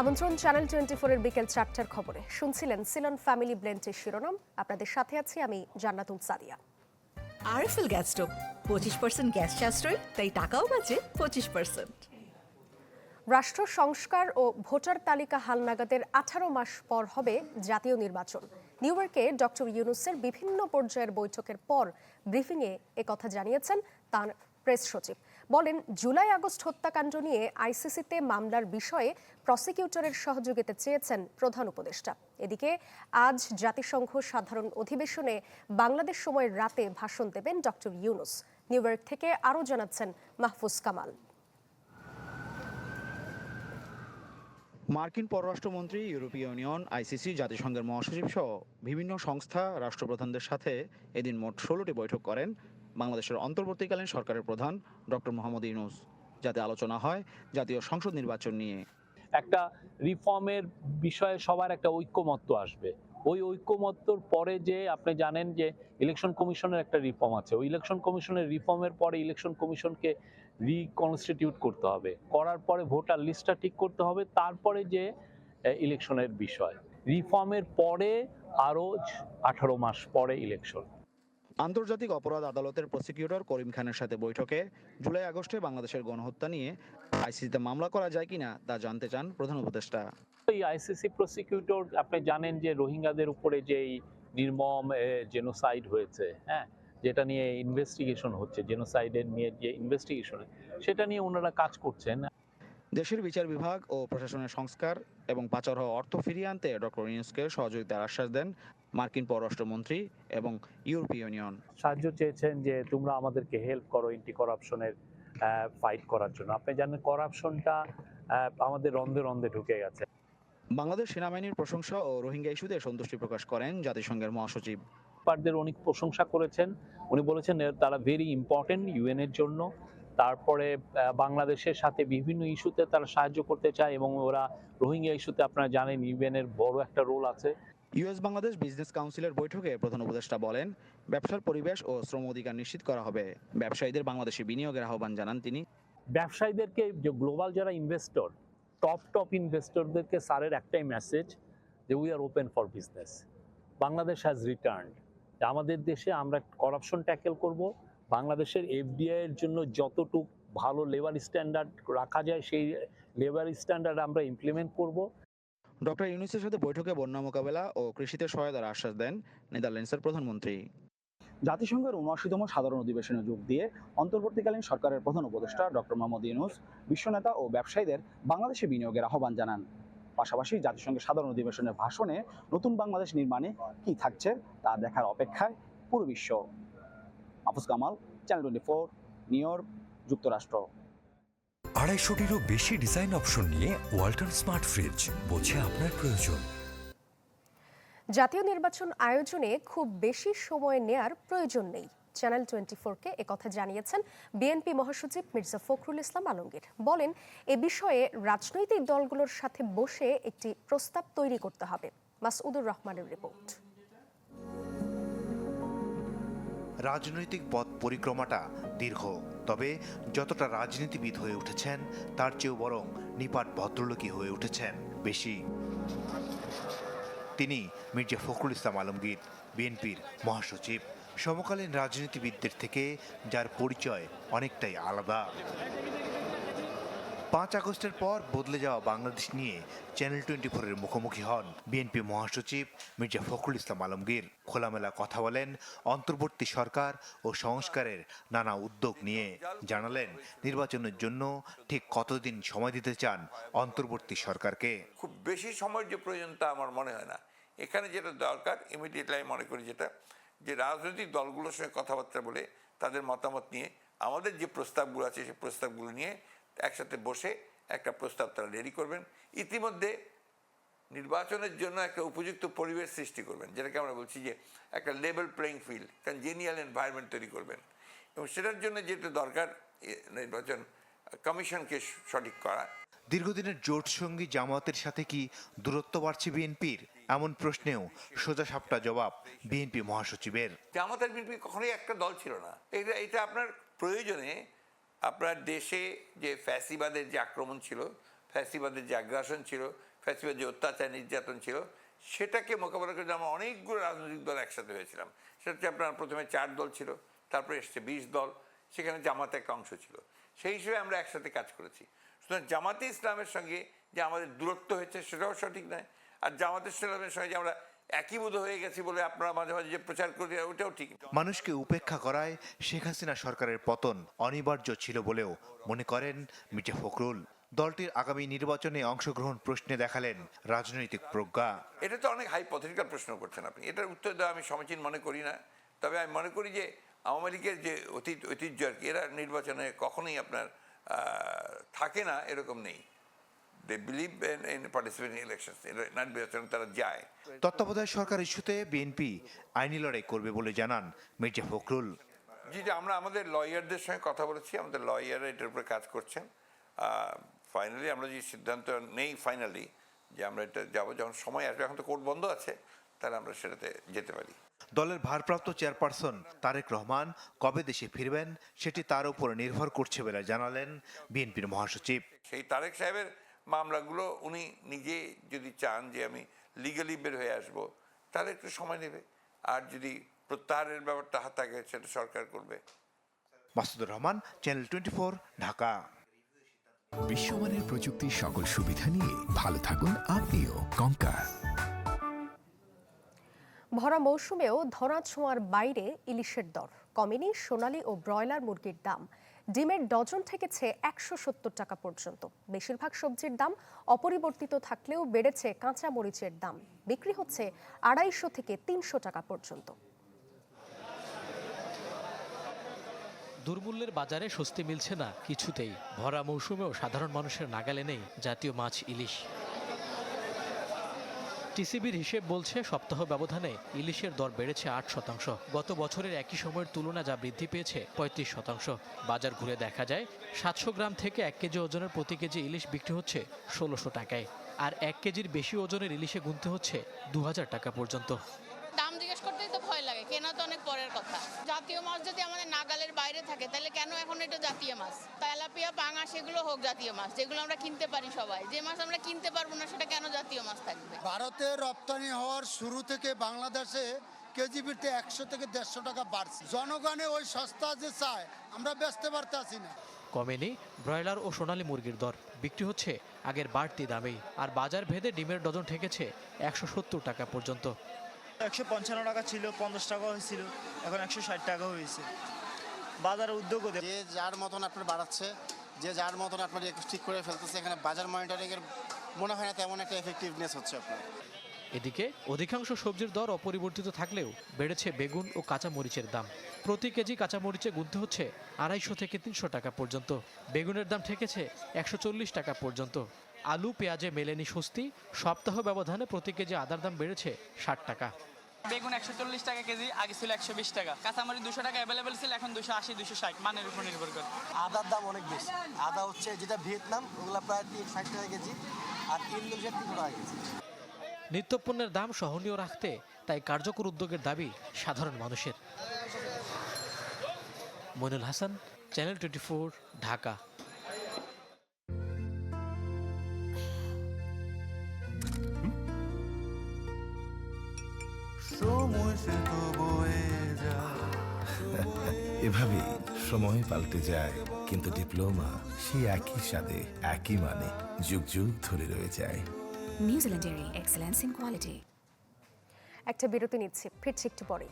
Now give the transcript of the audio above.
আমন্ত্রণ channel twenty ফোরের বিকেল চারটার খবরে। শুনছিলেন সিলন ফ্যামিলি ব্লেন্ডের শিরোনাম। আপনাদের সাথে আছি আমি Jannatul Sadia. RFL gas stove পঁচিশ পার্সেন্ট গ্যাস সাশ্রয় তাই টাকাও বাঁচে পঁচিশ পার্সেন্ট রাষ্ট্র সংস্কার ও ভোটার তালিকা হালনাগাদের আঠারো মাস পর হবে জাতীয় নির্বাচন। নিউ ইয়র্কে ডক্টর ইউনুসের বিভিন্ন পর্যায়ের বৈঠকের পর ব্রিফিংয়ে একথা জানিয়েছেন তার প্রেস সচিব। বলেন, জুলাই আগস্ট হত্যাকাণ্ড নিয়ে আইসিসিতে মামলার বিষয়ে প্রসিকিউটরের সহযোগিতা চেয়েছেন প্রধান উপদেষ্টা। এদিকে, আজ জাতিসংঘ সাধারণ অধিবেশনে বাংলাদেশ সময় রাতে ভাষণ দেবেন ডক্টর ইউনুস। নিউ ইয়র্ক থেকে আরও জানাচ্ছেন মাহফুজ কামাল। মার্কিন পররাষ্ট্রমন্ত্রী, ইউরোপীয় ইউনিয়ন, আইসিসি, জাতিসংঘের মহাসচিব সহ বিভিন্ন সংস্থা রাষ্ট্রপ্রধানদের সাথে এদিন মোট ষোলোটি বৈঠক করেন। বাংলাদেশের অন্তর্বর্তীকালীন সরকারের প্রধান ডক্টর মোহাম্মদ ইউনুস, যাতে আলোচনা হয় জাতীয় সংসদ নির্বাচন নিয়ে। একটা রিফর্মের বিষয়ে সবার একটা ঐক্যমত্য আসবে। ওই ঐক্যমত্যর পরে যে আপনি জানেন যে ইলেকশন কমিশনের একটা রিফর্ম আছে। ওই ইলেকশন কমিশনের রিফর্মের পরে ইলেকশন কমিশনকে রিকনস্টিটিউট করতে হবে। করার পরে ভোটার লিস্টটা ঠিক করতে হবে। তারপরে যে ইলেকশনের বিষয়। রিফর্মের পরে আরও আঠারো মাস পরে ইলেকশন। আন্তর্জাতিক অপরাধ আদালতের প্রসিকিউটর করিম খানের সাথে বৈঠকে জুলাই আগস্টে বাংলাদেশের গণহত্যা নিয়ে আইসিসিতে মামলা করা যায় কিনা তা জানতে চান প্রধান উপদেষ্টা। এই আইসিসি প্রসিকিউটর আপনি জানেন যে রোহিঙ্গাদের উপরে যে নির্মম জেনোসাইড হয়েছে হ্যাঁ যেটা নিয়ে ইনভেস্টিগেশন হচ্ছে জেনোসাইডের নিয়ে যে ইনভেস্টিগেশন সেটা নিয়ে ওনারা কাজ করছেন। দেশের বিচার বিভাগ ও প্রশাসনের সংস্কার এবং পাচার হওয়া অর্থ ফিরিয়ে আনতে ডক্টর ইউনুসকে সহযোগিতার আশ্বাস দেন মার্কিন পররাষ্ট্রমন্ত্রী এবং ইউরোপীয় ইউনিয়ন। সাহায্য চেয়েছেন যে তোমরা আমাদেরকে হেল্প করো এন্টি করাপশনের ফাইট করার জন্য। আপনি জানেন করাপশনটা আমাদের রন্ধে রন্ধে ঢুকে গেছে। বাংলাদেশ সেনাবাহিনীর প্রশংসা ও রোহিঙ্গা ইস্যুতে সন্তুষ্টি প্রকাশ করেন জাতিসংঘের মহাসচিব। পারদের অনেক প্রশংসা করেছেন। উনি বলেছেন তারা ভেরি ইম্পর্টেন্ট ইউএন এর জন্য। তারপরে বাংলাদেশের সাথে বিভিন্ন ইস্যুতে তারা সাহায্য করতে চায় এবং ওরা রোহিঙ্গা ইস্যুতে আপনারা জানেন ইউএন এর বড় একটা রোল আছে। ইউএস বাংলাদেশ বিজনেস কাউন্সিলের বৈঠকে প্রধান উপদেষ্টা বলেন, ব্যবসার পরিবেশ ও শ্রম অধিকার নিশ্চিত করা হবে। ব্যবসায়ীদের বাংলাদেশে বিনিয়োগের আহ্বান জানান তিনি। ব্যবসায়ীদেরকে যে গ্লোবাল যারা ইনভেস্টর টপ টপ ইনভেস্টরদেরকে স্যারের একটাই মেসেজ যে we are open for business Bangladesh has return আমাদের দেশে আমরা করাপশন ট্যাকেল করব। বাংলাদেশের এফডিআই এর জন্য যতটুক ভালো লেবার স্ট্যান্ডার্ড রাখা যায়, সেই লেবার স্ট্যান্ডার্ড আমরা ইমপ্লিমেন্ট করব। ডক্টর ইউনুসের সাথে বৈঠকে বন্যা মোকাবেলা ও কৃষিতে সহায়তার আশ্বাস দেন নেদারল্যান্ডসের প্রধানমন্ত্রী। জাতিসংঘের উনআশিতম সাধারণ অধিবেশনে যোগ দিয়ে অন্তর্বর্তীকালীন সরকারের প্রধান উপদেষ্টা ডক্টর মোহাম্মদ ইউনুস, বিশ্বনেতা ও ব্যবসায়ীদের বাংলাদেশে বিনিয়োগের আহ্বান জানান। পাশাপাশি জাতিসংঘের সাধারণ অধিবেশনের ভাষণে নতুন বাংলাদেশ নির্মাণে কি থাকছে তা দেখার অপেক্ষায় পুরো বিশ্ব। Afuz Kamal, channel twenty four, New York, যুক্তরাষ্ট্র। আড়াইশোটিরও বেশি ডিজাইন অপশন নিয়ে ওয়াল্টন স্মার্ট ফ্রিজ বোঝে আপনার প্রয়োজন। জাতীয় নির্বাচন আয়োজনে খুব বেশি সময় নেয়ার প্রয়োজন নেই। চ্যানেল টোয়েন্টি ফোরকে একথা জানিয়েছেন বিএনপি মহাসচিব মির্জা ফখরুল ইসলাম আলমগীর। বলেন, এ বিষয়ে রাজনৈতিক দলগুলোর সাথে বসে একটি প্রস্তাব তৈরি করতে হবে। মাসউদুর রহমানের রিপোর্ট। রাজনৈতিক পথ পরিক্রমাটা দীর্ঘ, তবে যতটা রাজনীতিবিদ হয়ে উঠেছেন, তার চেয়েও বরং নিপাট ভদ্রলোকী হয়ে উঠেছেন বেশি। তিনি মির্জা ফখরুল ইসলাম আলমগীর, বিএনপির মহাসচিব। সমকালীন রাজনীতিবিদদের থেকে যার পরিচয় অনেকটাই আলাদা। পাঁচ আগস্টের পর বদলে যাওয়া বাংলাদেশ নিয়ে চ্যানেল টোয়েন্টি ফোরের মুখোমুখি হন বিএনপি মহাসচিব মির্জা ফখরুল ইসলাম আলমগীর। খোলামেলা কথা বলেন অন্তর্বর্তী সরকার ও সংস্কারের নানা উদ্যোগ নিয়ে। জানালেন, নির্বাচনের জন্য ঠিক কতদিন সময় দিতে চান অন্তর্বর্তী সরকারকে? খুব বেশি সময়ের যে প্রয়োজন তা আমার মনে হয় না। এখানে যেটা দরকার ইমিডিয়েটলি আমি মনে করি যেটা, যে রাজনৈতিক দলগুলোর সঙ্গে কথাবার্তা বলে তাদের মতামত নিয়ে, আমাদের যে প্রস্তাবগুলো আছে সেই প্রস্তাবগুলো নিয়ে একসাথে বসে একটা প্রস্তাব তারা রেডি করবেন। ইতিমধ্যে নির্বাচনের জন্য একটা উপযুক্ত পরিবেশ সৃষ্টি করবেন যেটাকে আমরা বলছি যে একটা level playing field congenial environment তৈরি করবেন। এবং সেটার জন্য যেটা দরকার নির্বাচন কমিশনকে সঠিক করা। দীর্ঘদিনের জোট সঙ্গী জামায়াতের সাথে কি দূরত্ব বাড়ছে বিএনপির? এমন প্রশ্নেও সোজা সাপটা জবাব বিএনপি মহাসচিবের। জামাতের বিএনপি কখনোই একটা দল ছিল না। এটা এটা আপনার প্রয়োজনে আপনার দেশে যে ফ্যাসিবাদের যে আক্রমণ ছিল, ফ্যাসিবাদের যে আগ্রাসন ছিল ফ্যাসিবাদ যে অত্যাচার, নির্যাতন ছিল, সেটাকে মোকাবেলা করে আমরা অনেকগুলো রাজনৈতিক দল একসাথে হয়েছিলাম। সেটা হচ্ছে আপনার প্রথমে চার দল ছিল, তারপরে এসছে বিশ দল, সেখানে জামাতে একটা অংশ ছিল। সেই হিসেবে আমরা একসাথে কাজ করেছি। সুতরাং জামাতে ইসলামের সঙ্গে যে আমাদের দূরত্ব হয়েছে, সেটাও সঠিক নয়। আর জামাতে ইসলামের সঙ্গে যে আমরা একীভূত হয়ে গেছি বলে আপনারা মাঝে মাঝে যে প্রচার করি ওটাও ঠিক মানুষকে উপেক্ষা করায় শেখ হাসিনা সরকারের পতন অনিবার্য ছিল বলেও মনে করেন মির্জা ফখরুল। দলটির আগামী নির্বাচনে অংশগ্রহণ প্রশ্নে দেখালেন রাজনৈতিক প্রজ্ঞা। এটা তো অনেক হাইপথেটিক্যাল প্রশ্ন করছেন আপনি। এটার উত্তর দেওয়া আমি সমীচীন মনে করি না। তবে আমি মনে করি যে আওয়ামী লীগের যে অতীত ঐতিহ্য আর কি এরা নির্বাচনে কখনোই আপনার থাকে না এরকম নেই। নির্বাচনে তারা যায় তত্ত্বাবধায়ক সরকার ইস্যুতে বিএনপি আইনি লড়াই করবে বলে জানান মির্জা ফখরুল। জি যে আমরা আমাদের লয়ারদের সঙ্গে কথা বলেছি। আমাদের লয়াররা এটার উপরে কাজ করছেন। ফাইনালি আমরা যে সিদ্ধান্ত নেই ফাইনালি যে আমরা এটা যাব যখন সময় আসবে এখন তো কোর্ট বন্ধ আছে তাহলে আমরা সেটাতে যেতে পারি। দলের ভারপ্রাপ্ত চেয়ারপারসন তারেক রহমান কবে দেশে ফিরবেন সেটি তার উপর নির্ভর করছে বলে জানালেন বিএনপির মহাসচিব। সেই তারেক সাহেবের মামলাগুলো উনি নিজে যদি চান যে আমি লিগালি বের হয়ে আসব তাহলে একটু সময় নেবে। আর যদি প্রত্যাহারের ব্যাপারটা হাত থাকে সেটা সরকার করবে। Masudur Rahman channel twenty four Dhaka. বিশ্বমানের প্রযুক্তির সকল সুবিধা নিয়ে ভালো থাকুন আপনিও কঙ্কা ভরা মৌসুমেও ধরা ছোঁয়ার বাইরে ইলিশের দর। কমেনি সোনালি ও ব্রয়লার মুরগির দাম। ডিমের ডজন ঠেকেছে একশো সত্তর টাকা পর্যন্ত। বেশিরভাগ সবজির দাম অপরিবর্তিত থাকলেও বেড়েছে কাঁচা মরিচের দাম। বিক্রি হচ্ছে আড়াইশো থেকে তিনশো টাকা পর্যন্ত। দুর্মূল্যের বাজারে স্বস্তি মিলছে না কিছুতেই। ভরা মৌসুমেও সাধারণ মানুষের নাগালে নেই জাতীয় মাছ, ইলিশ। টিসিবির হিসেব বলছে, সপ্তাহ ব্যবধানে ইলিশের দর বেড়েছে আট শতাংশ। গত বছরের একই সময়ের তুলনা যা বৃদ্ধি পেয়েছে, পঁয়ত্রিশ শতাংশ। বাজার ঘুরে দেখা যায়, সাতশো গ্রাম থেকে এক কেজি ওজনের প্রতি কেজি ইলিশ বিক্রি হচ্ছে ষোলোশো টাকায়। আর এক কেজির বেশি ওজনের ইলিশে গুনতে হচ্ছে দু হাজার টাকা পর্যন্ত। কেনা তো অনেক পরের কথা। জাতীয় মাছ যদি আমাদের নাগালের বাইরে থাকে তাহলে কেন এখন এটা জাতীয় মাছ? তেলাপিয়া পাঙা সেগুলো হোক জাতীয় মাছ যেগুলো আমরা কিনতে পারি সবাই। যে মাছ আমরা কিনতে পারব না সেটা কেন জাতীয় মাছ থাকবে? ভারতে রপ্তানি হওয়ার শুরু থেকে বাংলাদেশে কেজি পিঠে একশো থেকে দেড়শো টাকা বাড়ছে। জনগণে ওই সস্তা যে চায় আমরা বেচতে পারতেছি না। কমেনি ব্রয়লার ও সোনালি মুরগির দর। বিক্রি হচ্ছে আগের বাড়তি দামেই আর বাজার ভেদে ডিমের ডজন ঠেকেছে একশো সত্তর টাকা পর্যন্ত। একশো পঞ্চান্ন টাকা ছিল পঞ্চাশ টাকা হয়েছিল এখন একশো ষাট টাকা হয়েছে। বাজার উদ্যোগ যে যার মতন আপনার বাড়াচ্ছে যে যার মতন আপনার ঠিক করে ফেলতেছে এখানে বাজার মনিটরিং এর মনে হয় না তেমন একটা এফেক্টিভনেস হচ্ছে আপনার। এদিকে অধিকাংশ সবজির দর অপরিবর্তিত থাকলেও বেড়েছে বেগুন ও কাঁচা মরিচের দাম। প্রতি কেজি কাঁচা মরিচে গুনতে হচ্ছে আড়াইশো থেকে তিনশো টাকা পর্যন্ত। বেগুনের দাম ঠেকেছে একশো চল্লিশ টাকা পর্যন্ত। আলু পেঁয়াজে মেলেনি স্বস্তি। সপ্তাহ ব্যবধানে প্রতি কেজি আদার দাম বেড়েছে ষাট টাকা। বেগুন একশো চল্লিশ টাকা কেজি আগে ছিল একশো বিশ টাকা। কাঁচামরিচ দুশো টাকা অ্যাভেলেবেল ছিল এখন দুশো আশি দুশো ষাট। মানের উপর নির্ভর করে। আদার দাম অনেক বেশি। আদা হচ্ছে যেটা ভিয়েতনাম ওগুলো প্রায় তিন ষাট টাকা কেজি আর ইন্দোনেশিয়ার তিনশো টাকা কেজি। নিত্যপণ্যের দাম সহনীয় রাখতে তাই কার্যকর উদ্যোগের দাবি সাধারণ মানুষের। Moinul Hasan channel twenty Dhaka. এভাবেই সময় পাল্টে যায় কিন্তু ডিপ্লোমা সেই একই সাথে একই মানে যুগ যুগ ধরে রয়ে যায়। নিউজিল্যান্ডের এক্সেলেন্স ইন কোয়ালিটি একটা বিরতি নিচ্ছে ফিরছি একটু পরেই।